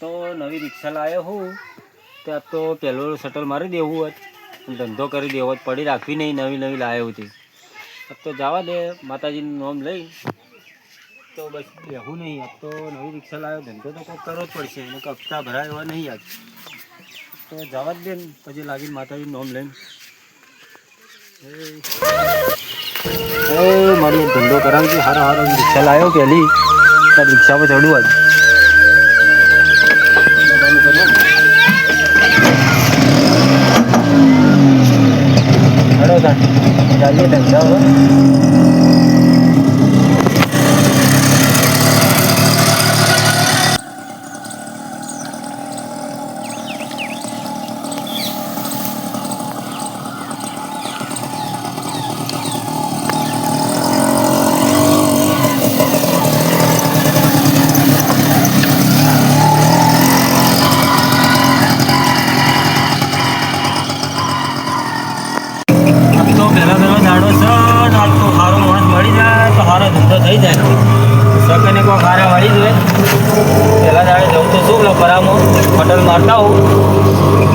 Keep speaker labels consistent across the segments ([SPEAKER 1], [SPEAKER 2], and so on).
[SPEAKER 1] તો નવી રિક્ષા લાવ્યો હું. ત્યાં તો પહેલો શટલ મારી દેવું હોત. ધંધો કરી દેવો જ પડી રાખવી નહીં, નવી નવી લાવ્યો હતી. તો જવા દે, માતાજીનું નામ લઈ. તો બસ બેહું નહીં આપ તો નવી રિક્ષા લાવ્યો ધંધો તો કોઈક કરવો જ પડશે, એને કપતા ભરાય એવા નહીં આજ. તો જવા જ દે ને, પછી લાગીને માતાજીનું નોમ લઈને. મારી ધંધો કરાવી હારો હારો રિક્ષા લાવ્યો પહેલી રિક્ષામાં ચડું આજ. હેડો તાણ ચાલીએ ધંધા પહેલા પહેલો દાડો છે આજ સારો માણસ મળી જાય, તો સારો ધંધો થઈ જાય. સકને કોઈ ખારા મળી જાય પહેલાં દાડે જવું તો શું લો પરામાં? હોટલ મારતા હોઉં.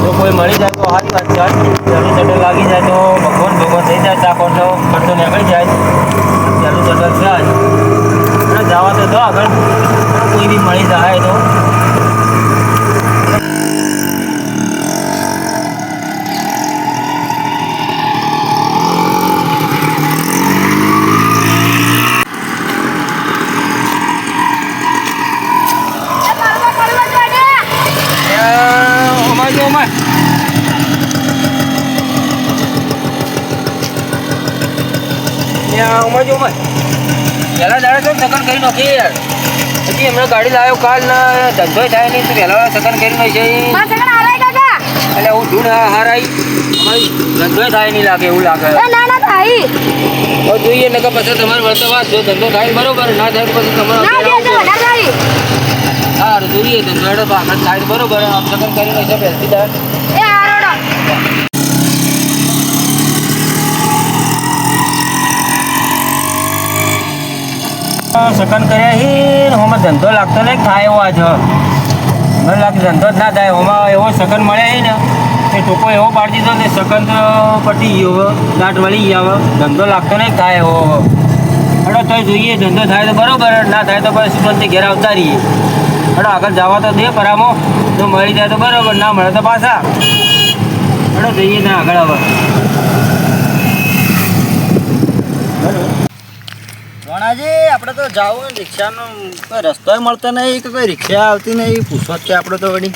[SPEAKER 1] તો કોઈ મળી જાય તો સારી વાત છે. ચાલુ ચટલ લાગી જાય તો ભગવાન ભગવાન થઈ જાય ચા તો ખર્ચો નીકળી જાય. ચાલુ ચટલ છે અને જવા તો આગળ. કોઈ બી મળી જાય તો. ઓમાં ઓમાં જો ઓમાં પહેલા દાડે તો સકન કરી નાખી યાર. પછી હમણાં ગાડી લાવ્યો કાલ ના ધંધો થાય નહીં તો પહેલા સકન કરી નાખી એટલે હું ધૂળ હારાઈ અમારી ધંધો થાય નહીં લાગે એવું લાગે. જોઈએ ને કે પછી તમારે વળતો વાત જો ધંધો થાય બરોબર ના થાય પછી તમારે સારું જોઈએ ધંધો હેડો તો થાય તો બરોબર આમ સકન કરી નાખશે પહેલથી દાડ સકન કર્યા હી ને હોમાં ધંધો લાગતો નહીં થાય એવો આજ. મને લાગે ધંધો જ ના થાય હોમાં એવો સકન મળ્યા હી ને. એ ટોકો એવો પાડી દીધો ને સકંદ તો પટી ગયો દાંત વળી ગયા ધંધો લાગતો નહીં થાય એવો હડો, તોય જોઈએ, ધંધો થાય તો બરોબર, ના થાય તો પછી સુગંધથી ઘેર આવતા રહીએ. આગળ જવા તો દે પરામો, જો મળી જાય તો બરોબર, ના મળે તો પાછા. હડો, જોઈએ ને આગળ હવે.
[SPEAKER 2] વણાજી આપણે તો જાવું રિક્ષાનો કોઈ રસ્તો મળતો નહીં કે કોઈ રિક્ષા આવતી નહીં? પૂછવા છે આપણે તો વળી.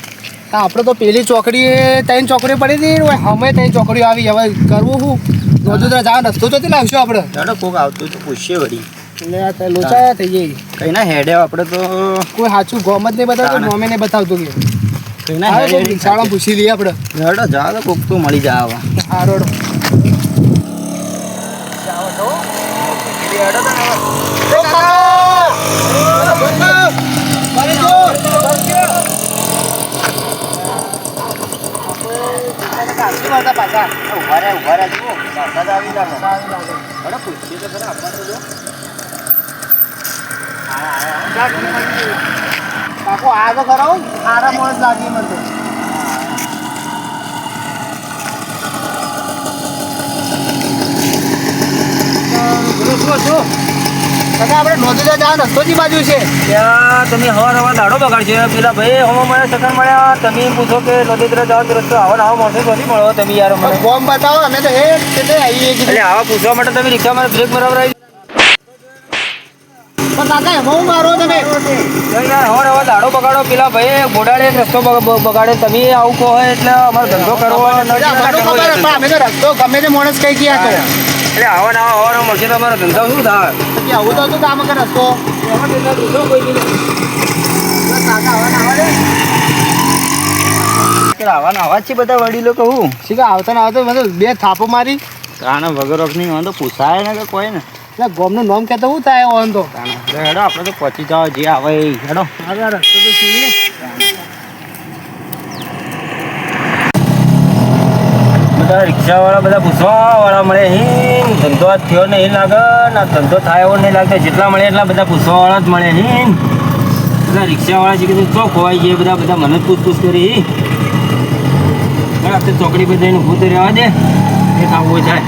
[SPEAKER 3] આપણે તો પેલી ચોકડી ત્રણ ચોકડીઓ પડી હતી અમે ત્રણ ચોકડીઓ આવી હવે કરવું શું? રોજોદરા જવાનો રસ્તો ચોથી લાવશું આપણે?
[SPEAKER 2] ચાલો કોક આવતું તો પૂછીએ વળી.
[SPEAKER 3] એટલે આ લોચાયા થઈ જાય
[SPEAKER 2] કઈ ના હેડે આપણે તો
[SPEAKER 3] કોઈ સાચું ગોમ જ નહીં બતાવતું ગોમે નહીં બતાવતું કે.
[SPEAKER 2] કઈ ના હેડે
[SPEAKER 3] શાળા પૂછી લઈએ આપણે.
[SPEAKER 2] હેડો જા તો કોક તો મળી જાય આવા.
[SPEAKER 3] હા રોડ
[SPEAKER 2] ઊભા રહે ઊભા રહે. જુઓ વરસાદ આવી લાગે હેડો પૂછીએ તો ખરા આપણે તો જો
[SPEAKER 3] કાકો આ તો ખરો આરામ જ લાગી મને તો કાકા આપણે નોંધીલા જવાનો રસ્તો જી બાજુ છે.
[SPEAKER 1] ત્યાં તમે હવા હવા દાડો બગાડશે પેલા ભાઈ હવા મને સકન મળ્યા. તમે પૂછો કે નદીત્ર જવાનો રસ્તો આવા આવા નથી મળો તમે યાર મને
[SPEAKER 3] બતાવો અમે તો હે તે આવીએ
[SPEAKER 1] એટલે આવા પૂછવા માટે તમે રિક્ષામાં બ્રેક બરાબર આવી
[SPEAKER 3] પણ કાકા એમાં મારો તમે?
[SPEAKER 1] યાર હવા હવા દાડો બગાડો. પેલા ભાઈ બોડાડે રસ્તો બગ- બગાડે તમે આવું કહો હોય એટલે અમારો ધંધો કરવો
[SPEAKER 3] મને અમે તો રસ્તો ગમે તે માણસ કઈ ગયા એટલે
[SPEAKER 1] આવા ના આવા મળશે તો અમારો ધંધો શું થાય?
[SPEAKER 3] પછી આવું તો હતું કામ કે આવા આવા
[SPEAKER 2] આવા છે બધા વડીલો કહું
[SPEAKER 3] શીખા આવતા ના આવતા બે થાપો મારી.
[SPEAKER 2] કાણે વગરની વાંધો પૂછાય ને કે કોઈ ને.
[SPEAKER 3] એટલે ગોમનું નામ કહેતો શું થાય વાંધો. તો
[SPEAKER 2] હેડો આપણે તો પહોંચી જાવ જે આવે હેડો
[SPEAKER 3] હવે આ રસ્તો તો સીધો
[SPEAKER 1] બધા રિક્ષાવાળા, બધા પૂછવાવાળા મળે. હિન ધંધો આ થયો નહીં લાગે ના ધંધો થાય એવો નહીં લાગતો. જેટલા મળે એટલા બધા પૂછવાવાળા જ મળે. હિન બધા રિક્ષાવાળા છે કીધું ચો ખોવાઈ ગયા બધા બધા મને પૂછપૂછ કરી. તો ચોકડી પર જઈને ભૂત રહેવા દે. એ ખાવું જાય.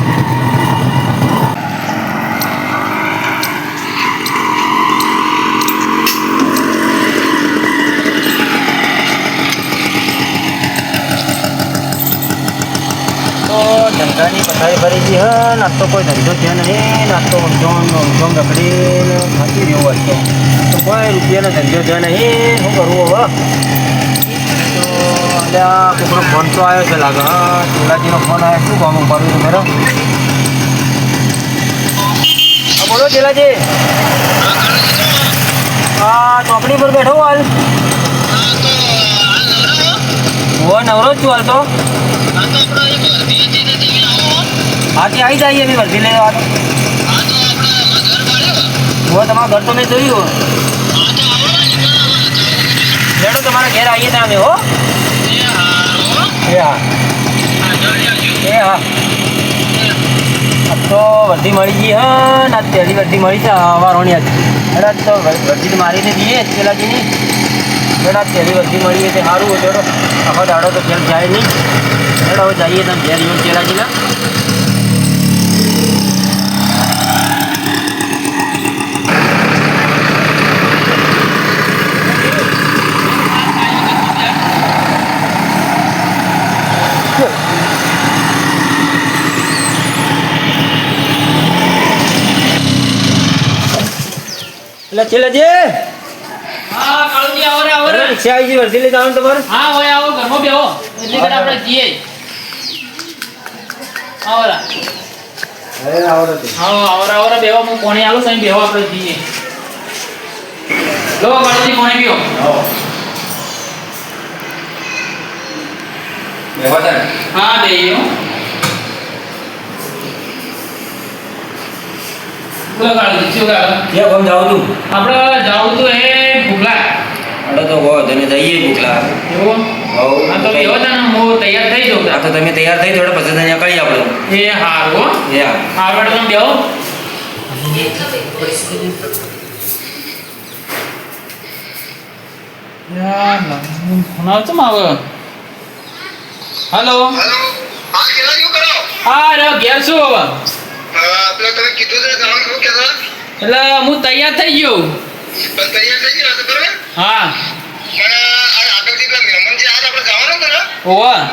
[SPEAKER 1] તો ધંધાની ભરી ગઈ હા ને તો કોઈ ધંધો થયો નહીં ને તો ઊંઝોમ ઊંઝોમ રખડીને હતો તો કોઈ રૂપિયાનો ધંધો થયો નહીં શું કરવું હવે તો ફોન તો આવ્યો છે લાગે હા ચોલાજીનો ફોન આવ્યો શું કામ ઉપાડ્યું છે મેરો બોલો ચેલાજી હા ચોકડી પર બેઠો હાલ હો નવરો જ છું હાલ તો. હાથી આવી જાય બી વર્ધી લેવા હું તમારા ઘર તો મેં જોયું. લેડો, તમારા ઘેર આવીએ ત્યાં અમે, હો. એ હા. એ હા. તો વર્ધી મળી ગઈ, હા, ને આજ વર્ધી મળી છે વારોની આજ. આજ તો વર્ધી મારીને જઈએ પેલાજીની એટલે આજ પહેલી વર્ધી મળી એટલે સારું હોય ચલો આખો દાડો તો ઘેર જાય નહીં. એટલે હવે જઈએ તમે ઘેર જોઈને પેલાજીના એટલે ચેલાજી
[SPEAKER 4] હા કાળુજી આવો રે આવો રે
[SPEAKER 1] રિક્ષા આવી વર્ધી લઈ જવાનું તમારે?
[SPEAKER 4] હા હોય આવો ઘરમાં બેહો. એટલે ઘડી આપણે જઈએ. આવો રા.
[SPEAKER 1] હવે આવડે છે
[SPEAKER 4] આવો આવો આવો રા બેહો હું કોણી આલો સાઈન બેહો આપણે જઈએ. લો કાળુજી કોણી પીઓ હા બેહો હો. બોલો કાળુજી શું કાળું
[SPEAKER 1] ક્યાં ગામ જાવ તું?
[SPEAKER 4] આપણે જાવ તું એ
[SPEAKER 1] તો હો તને જઈએ ભૂખલા
[SPEAKER 4] એવું? હા તો બેહો તા હું તૈયાર થઈ જાઉં
[SPEAKER 1] આ
[SPEAKER 4] તો
[SPEAKER 1] તમે તૈયાર થઈ થોડા પછી તને કળી આપણે
[SPEAKER 4] એ હારું હો. હારું તમે બેહો. યાર ફોન આવે છે મારો. હેલો.
[SPEAKER 5] હા
[SPEAKER 4] ઘેર હવે. એટલે હું તૈયાર થઈ ગયો. હા. ઓવા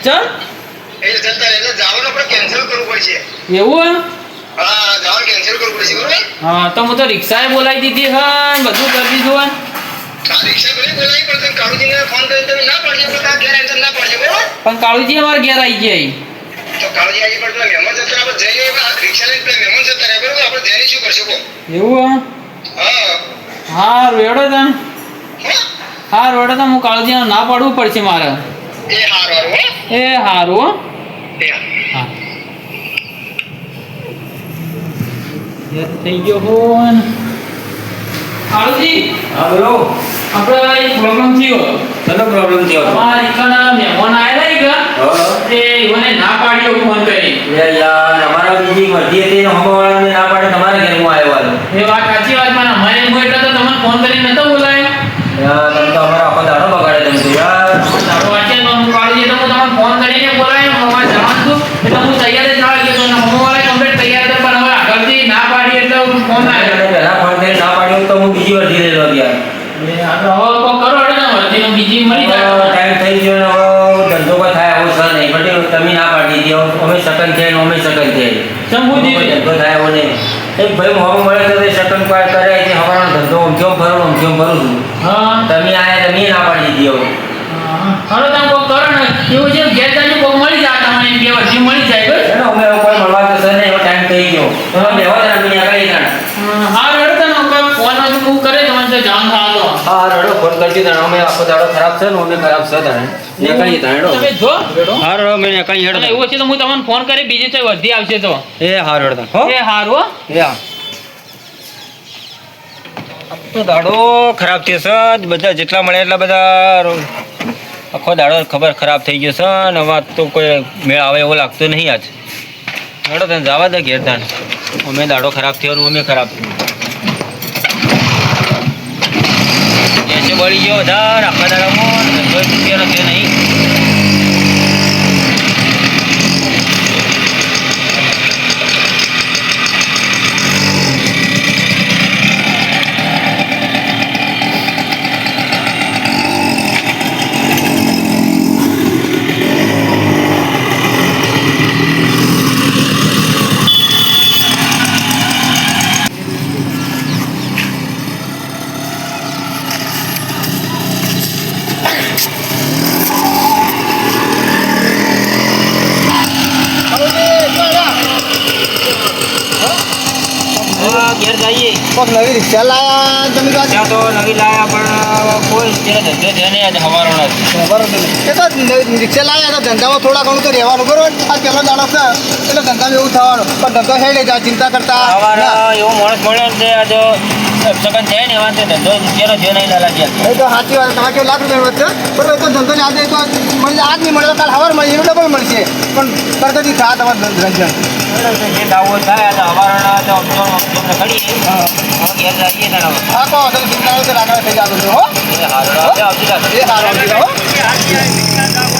[SPEAKER 4] ચલ.
[SPEAKER 5] જતા રહે એટલે આપણે કેન્સલ કરવું પડશે.
[SPEAKER 4] એવું હા
[SPEAKER 5] જવાનું કેન્સલ કરવું પડશે બરોબર?
[SPEAKER 4] હા તો હું તો રિક્ષાએ બોલાવી દીધી હા બધું કરી દીધું હે.
[SPEAKER 5] પણ
[SPEAKER 4] કાળુજી અમારે ઘેર આવી ગયા
[SPEAKER 5] તો કાળુજી આવી પણ પેલા મહેમાન જતા આપણે જઈને આ રિક્ષા લઈને પેલા મહેમાન જતા રહે બરોબર? આપણે જઈને શું કરશું કહો
[SPEAKER 4] એવું હા?
[SPEAKER 5] હા.
[SPEAKER 4] રેડો તને?
[SPEAKER 5] હા?
[SPEAKER 4] રેડો તો હું કાળુજીને ના પાડવું પડશે મારે.
[SPEAKER 5] એ હારું
[SPEAKER 4] એ હારું હા.
[SPEAKER 5] હા.
[SPEAKER 4] થઈ ગયો ફોન. કાળુજી
[SPEAKER 1] હા બોલો.
[SPEAKER 4] આપણે એક પ્રોબ્લેમ થયો.
[SPEAKER 1] તને પ્રોબ્લેમ થયો હતો
[SPEAKER 4] અમારા રિક્ષાના મહેમાન આયેલા ઈ ગા
[SPEAKER 1] હા.
[SPEAKER 4] તે ઈવોને ના પાડ્યો ફોન કરી.
[SPEAKER 1] યાર યાર અમારા બીજી મરજી હતી ને હમવાળાને ના પાડે તમારે ઘરે હું આવ્યો હતો
[SPEAKER 4] એ વાત સાચી વાત પણ મને હું એટલે તો તમને ફોન કરી નતો બોલાયો.
[SPEAKER 1] યાર તમે તો અમારા આખો દાડો બગાડે તમે તો યાર.
[SPEAKER 4] તારો વાંચે તો હું એટલે હું તમને ફોન કરીને બોલાયો હું અમારે જવાનું છું. એટલે હું તૈયાર જ ના ગયો તો હમવાળા કમ્પ્લીટ તૈયાર હતા પણ હવે આગળથી ના પાડી એટલે હું ફોન આવ્યો
[SPEAKER 1] પહેલા ફોન કરીને ના પાડ્યો તો હું બીજી વાર જઈ રહ્યો યાર.
[SPEAKER 4] એ આ તો વર્ધીનો બીજી મળી જાય.
[SPEAKER 1] ટાઈમ થઈ ગયો હવે ધંધો કોઈ થાય આવો સર નહીં. પટેલ તમે ના પાડી દો અમે સકન છે અમે સકન થયા.
[SPEAKER 4] શંભુજી.
[SPEAKER 1] કોઈ ધંધો થાય આવો નહીં. એક ભાઈ મોહમ મળે તો સકન પાર કરે કે હવાનો ધંધો ઊંચો ભરું કેમ ભરું છું?
[SPEAKER 4] હા.
[SPEAKER 1] તમે આયા તમે ના પાડી દો હવે.
[SPEAKER 4] તમે કોઈ કરો ને. એવું છે ઘેર જાજો કોક મળી જાય તમને બે વર્ધી મળી જાય બસ
[SPEAKER 1] એને અમે હવે કોઈ મળવા તો સર નહીં એવો ટાઈમ થઈ ગયો તમે બેહો ને અમે આગળ જણા
[SPEAKER 4] હા રડતા ને હવે ફોન હજુ હું કરે તમને તો જાણ થાતો
[SPEAKER 1] હા રડો ફોન કરતી તને અમે આખો દાડો ખરાબ છે ને અમે ખરાબ છે તને ને કઈ હેડો.
[SPEAKER 4] તમે જો. રેડો
[SPEAKER 1] હા રડો કઈ હેડો.
[SPEAKER 4] એવું છે તો હું તમને ફોન કરી બીજી તો વધી આવશે તો.
[SPEAKER 1] એ હા હેડો હો.
[SPEAKER 4] એ હારું હો.
[SPEAKER 1] યા તો દાડો ખરાબ થયો છે બધા જેટલા મળે એટલા બધા આખો દાડો ખબર ખરાબ થઈ ગયો છે ને વાત તો કોઈ મેળ આવે એવો લાગતો નહીં આજ. હેડો તને જવા દે ઘેર તાન અમે દાડો ખરાબ થયો અમે ખરાબ થયું. બળી ગયો. વધારે આખા દાડામાં. ધંધો તૂટ્યો નથી નહીં હા, ઘેર જઈએ
[SPEAKER 3] કોક નવી રિક્ષા લાયા તમે
[SPEAKER 1] ત્યાં તો નવી લાયા પણ કોઈ અત્યારે ધંધો છે નહીં આજે હવારો નથી.
[SPEAKER 3] ખબર એ તો રિક્ષા લાયા તો ધંધામાં થોડા ઘણું તો રહેવાનું બરોબર આ પહેલો દાડો છે એટલે ધંધામાં એવું થવાનું. પણ ધંધો હેડે જા ચિંતા કરતા. ના.
[SPEAKER 1] હવારો એવો માણસ મળ્યો છે આજે સગન છે ને વાંધો તે ધંધો તૂટ્યો જે નહીં ના ગયા
[SPEAKER 3] એ તો સાચી વાત તમારે કેવું લાખ રૂપિયા વધશે બરોબર તો ધંધો ને આજે તો મળી આજ નહીં મળે કાલ હવાર મળશે એવું ડબલ મળશે. પણ કરકતી થા તમારે રંજન
[SPEAKER 1] જે દાવો થાય તો હવારોના તો કરીએ
[SPEAKER 3] હા.
[SPEAKER 1] ઘેર જઈએ તારા
[SPEAKER 3] હા કહો તમે ચિંતા કરો તો થઈ જતો હો.
[SPEAKER 1] એ હારું
[SPEAKER 3] એ